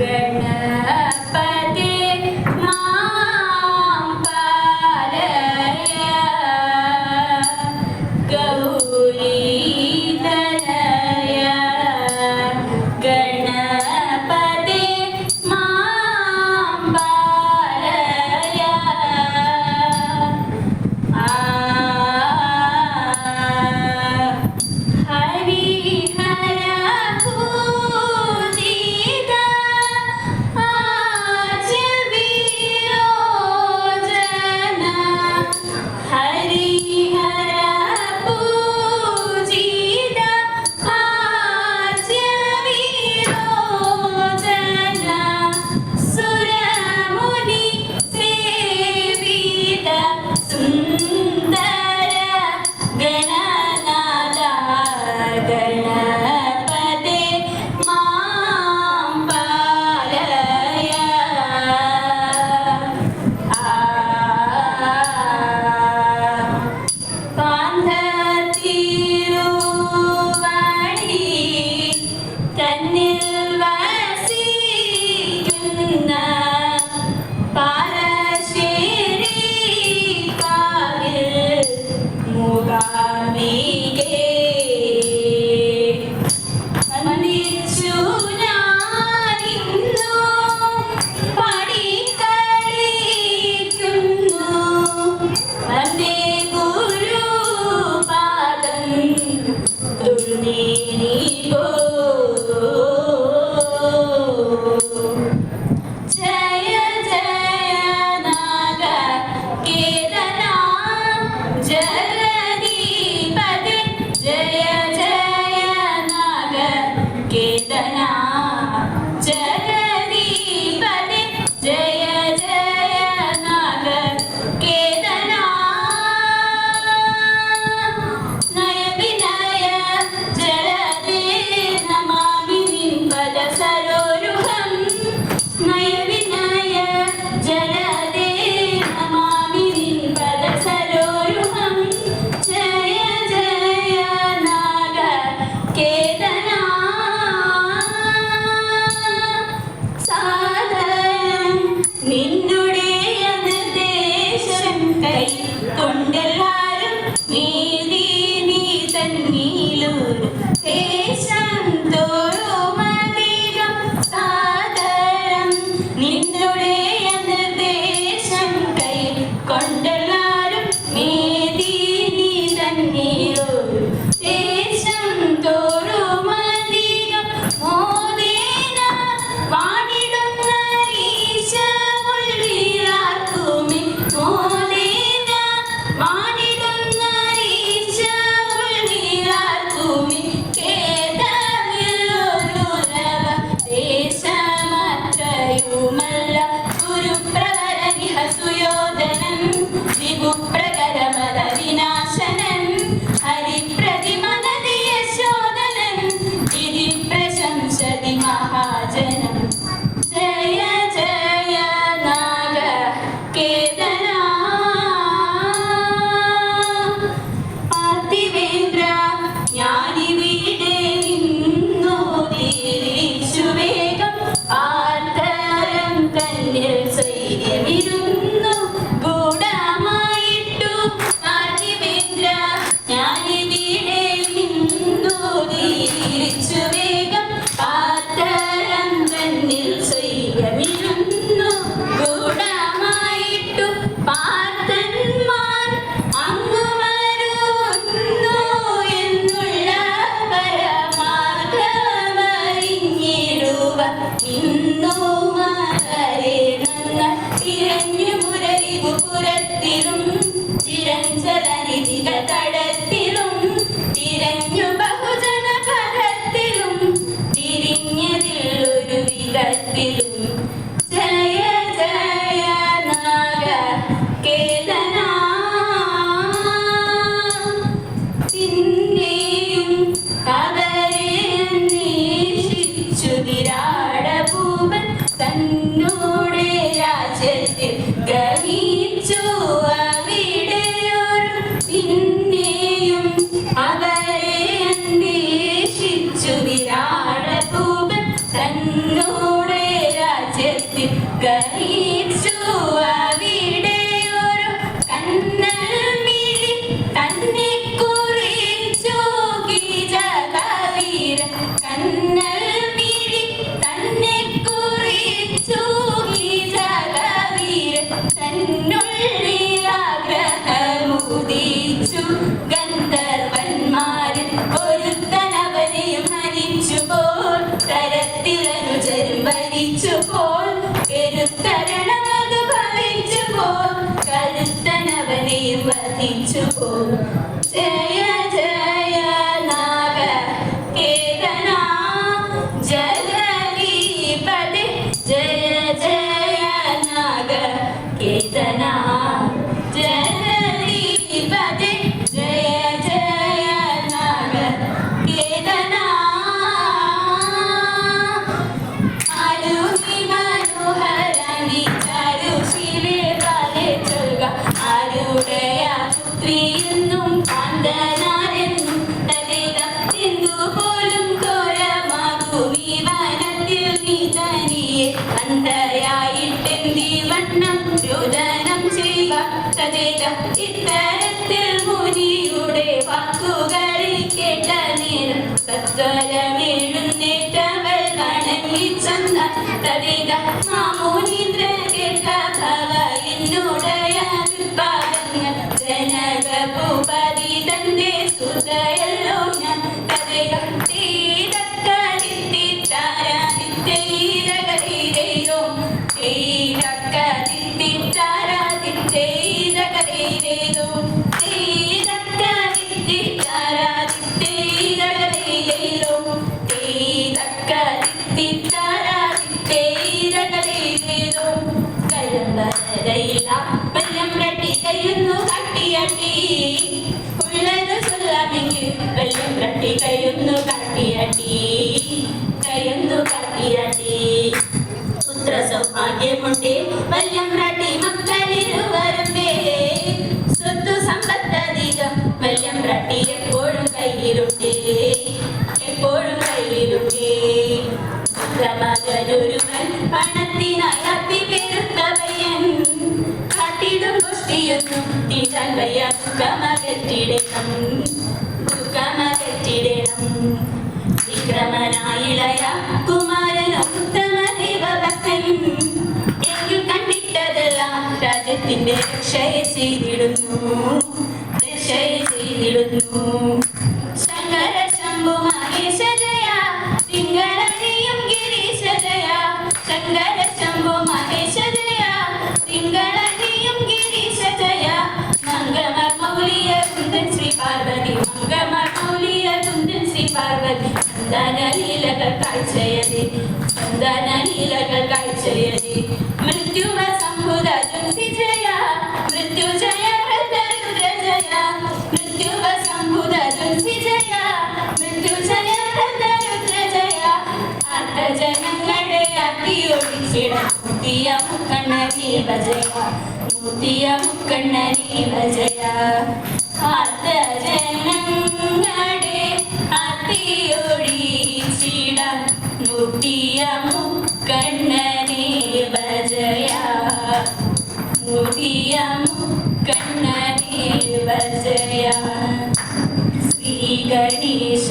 then people. കൈ കൊണ്ടെല്ലാരും Mary നീ തന്നീലൂ ദേശം തോറും അധികം സാദരം. നിന്നുടെ നിർദ്ദേശം കൈ കൊണ്ടെല്ലാരും മേരി നീ തന്നീ thì 在人 to. സത്വരമെഴുന്നേറ്റവൾ വണങ്ങി ചെന്ന മാമോനീന്ദ്ര കേട്ട രട്ടി കയ്യുന്നു കട്ടിയട്ടി ഉള്ളത് ചൊല്ലാമെങ്കിൽ പല്ലം രട്ടി കയ്യുന്നു കട്ടിയട്ടി കയുന്നു കട്ടിയട്ടി പുത്ര സൗഭാഗ്യമുണ്ടേ വല്യം രട്ടി മക്കളിരുവരുമ്പേ സ്വത്ത് സമ്പത്തധികം പല്ലം രട്ടി എപ്പോഴും കയ്യിലുണ്ടേ. എപ്പോഴും കയ്യിലുണ്ടേ. മകനൊരുവൻ പണത്തിനായി കാട്ടിടും പുഷ്ടിയൊന്നും തീറ്റാൻ വയ്യ ദുഃഖമകറ്റിടണം ദുഃഖമകറ്റിടണം വിക്രമനായിളയ കുമാരൻ ഉത്തമ ദൈവഭക്തൻ എങ്കിൽ കണ്ടിട്ടതെല്ലാം രാജ്യത്തിന്റെ രക്ഷയെ ചെയ്തിടുന്നു രക്ഷയെ ചെയ്തിടുന്നു ശങ്കര ശംഭു മഹേശ ജയ തിങ്കളണിയും ശങ്കര സന്താന ലീലകൾ കാഴ്ചയതി സന്താന ലീലകൾ കാഴ്ചയതി മൃത്യുവ സംഭുത ജുംസി ജയ മൃത്യുജയ വൃദ്ധരുദ്ര ജയ മൃത്യുവ സംഭുത ജുംസി ജയ മൃത്യുജയ വൃദ്ധരുദ്ര ജയ ആർത്തജനങ്ങളെ അത്തിയൊഴിച്ചിട മുത്തിയ മുക്കണ്ണ നീവ ജയ മുത്തിയ മുക്കണ്ണ നീവ ജയ ആർത്തജനങ്ങളെ മുത്തിയ മുക്കണ്ണ നീവ ജയ ശ്രീ ഗണേശ